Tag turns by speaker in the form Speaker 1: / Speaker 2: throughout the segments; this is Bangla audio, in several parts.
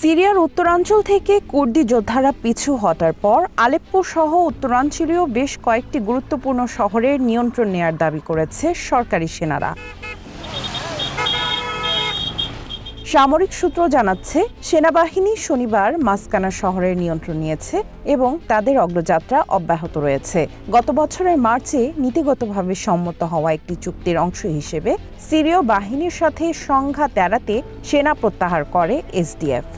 Speaker 1: সিরিয়ার উত্তরাঞ্চল থেকে কুর্দি যোদ্ধারা পিছু হটার পর আলেপ্পো সহ উত্তরাঞ্চলীয় বেশ কয়েকটি গুরুত্বপূর্ণ শহরের নিয়ন্ত্রণ নেয়ার দাবি করেছে সরকারি সেনারা। সামরিক সূত্র জানাচ্ছে, সেনাবাহিনী শনিবার মাসকানা শহরের নিয়ন্ত্রণ নিয়েছে এবং তাদের অগ্রযাত্রা অব্যাহত রয়েছে। গত বছরের মার্চে নীতিগতভাবে সম্মত হওয়া একটি চুক্তির অংশ হিসেবে সিরীয় বাহিনীর সাথে সংঘাত এড়াতে সেনা প্রত্যাহার করে এসডিএফ।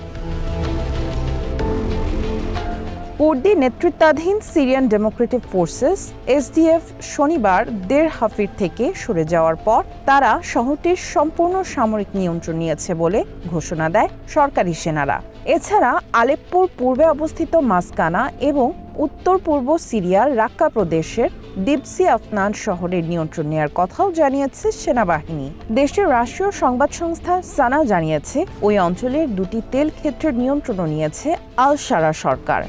Speaker 1: কুর্দি নেতৃত্বাধীন সিরিয়ান ডেমোক্রেটিক ফোর্সেস, এসডিএফ শনিবার দেড় হাফির থেকে সরে যাওয়ার পর তারা শহরটির সম্পূর্ণ সামরিক নিয়ন্ত্রণ নিয়েছে বলে ঘোষণা দেয় সরকারি সেনারা। এছাড়া আলেপ্পোর পূর্বে অবস্থিত মাসকানা এবং উত্তর পূর্ব সিরিয়ার রাক্কা প্রদেশের দিপসি আফনান শহরের নিয়ন্ত্রণ নেওয়ার কথাও জানিয়েছে সেনাবাহিনী। দেশের রাষ্ট্রীয় সংবাদ সংস্থা সানা জানিয়েছে, ওই অঞ্চলের দুটি তেল ক্ষেত্রের নিয়ন্ত্রণও নিয়েছে আল সারা সরকার।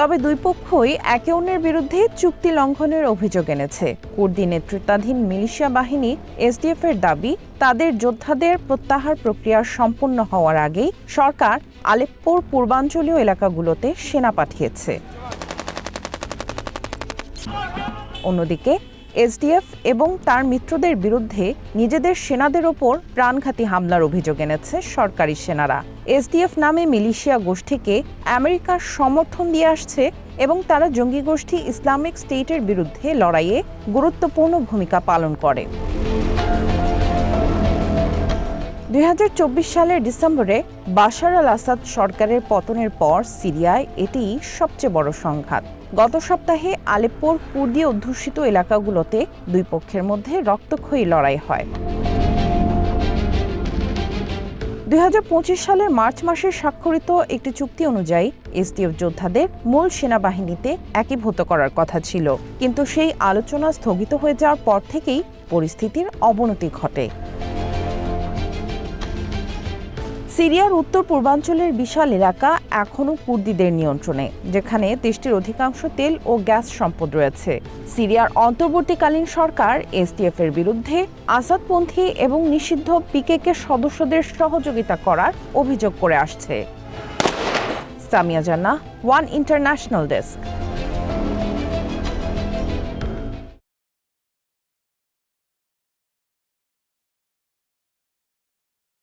Speaker 1: তবে দুই পক্ষই একে অন্যের বিরুদ্ধে চুক্তি লঙ্ঘনের অভিযোগ এনেছে। কুর্দি নেতৃত্বাধীন মিলিশিয়া বাহিনী, এসডিএফ এর দাবি, তাদের যোদ্ধাদের প্রত্যাহার প্রক্রিয়া সম্পন্ন হওয়ার আগেই সরকার আলেপ্পোর পূর্বাঞ্চলীয় এলাকাগুলোতে সেনা পাঠিয়েছে। অন্যদিকে এসডিএফ এবং তার মিত্রদের বিরুদ্ধে নিজেদের সেনাদের ওপর প্রাণঘাতী হামলার অভিযোগ এনেছে সরকারি সেনারা। এসডিএফ নামে মিলিশিয়া গোষ্ঠীকে আমেরিকার সমর্থন দিয়ে আসছে এবং তারা জঙ্গি গোষ্ঠী ইসলামিক স্টেটের বিরুদ্ধে লড়াইয়ে গুরুত্বপূর্ণ ভূমিকা পালন করে। দুই হাজার চব্বিশ সালের ডিসেম্বরে বাশার আল আসাদ সরকারের পতনের পর সিরিয়ায় এটি সবচেয়ে বড় সংঘাত। গত সপ্তাহে আলেপ্পোর কুর্দি অধ্যুষিত এলাকাগুলোতে দুই পক্ষের মধ্যে রক্তক্ষয়ী লড়াই হয়। দুই হাজার পঁচিশ সালের মার্চ মাসে স্বাক্ষরিত একটি চুক্তি অনুযায়ী এসডিএফ যোদ্ধাদের মূল সেনাবাহিনীতে একীভূত করার কথা ছিল। কিন্তু সেই আলোচনা স্থগিত হয়ে যাওয়ার পর থেকেই পরিস্থিতির অবনতি ঘটে। সিরিয়ার উত্তর পূর্বাঞ্চলের বিশাল এলাকা এখনও কুর্দিদের নিয়ন্ত্রণে, যেখানে দেশটির অধিকাংশ তেল ও গ্যাস সম্পদ রয়েছে। সিরিয়ার অন্তর্বর্তীকালীন সরকার, এসটিএফ এর বিরুদ্ধে আসাদপন্থী এবং নিষিদ্ধ পিকেকে সদস্যদের সহযোগিতা করার অভিযোগ করে আসছে। সামিয়া জান্না ওয়ান ইন্টারন্যাশনাল ডেস্ক।